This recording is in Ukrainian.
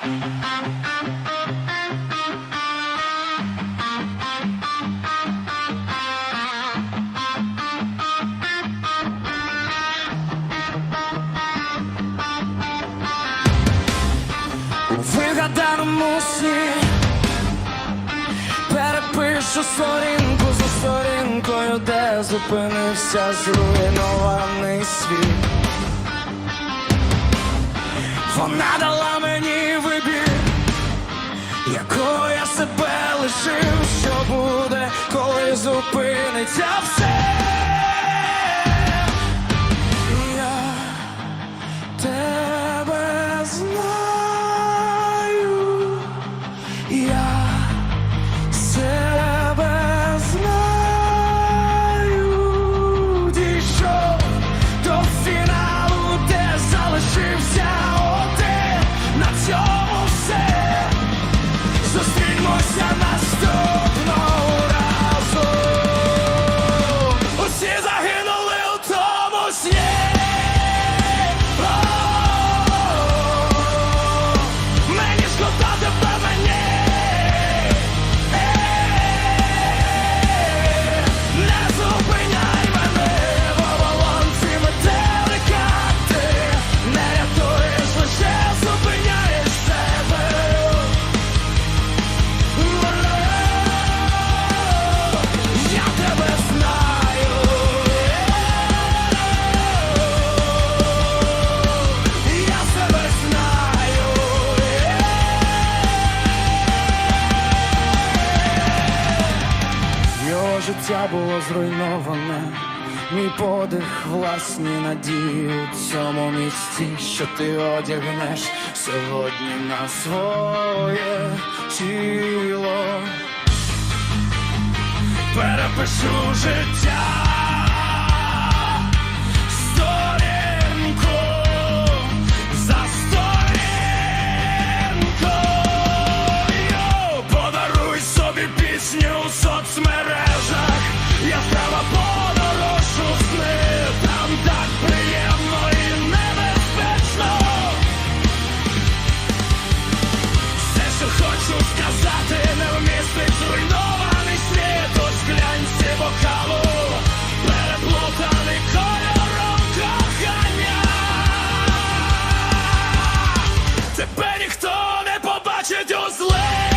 Сні Перепишу сторінку за сторінкою, де зупинився зруйнований світ. Вона дала себе лишив, що буде, коли зупиниться все. Я тебе знаю, я життя було зруйноване, мій подих, власні надії у цьому місці, що ти одягнеш сьогодні на своє тіло. Перепишу життя Whoa!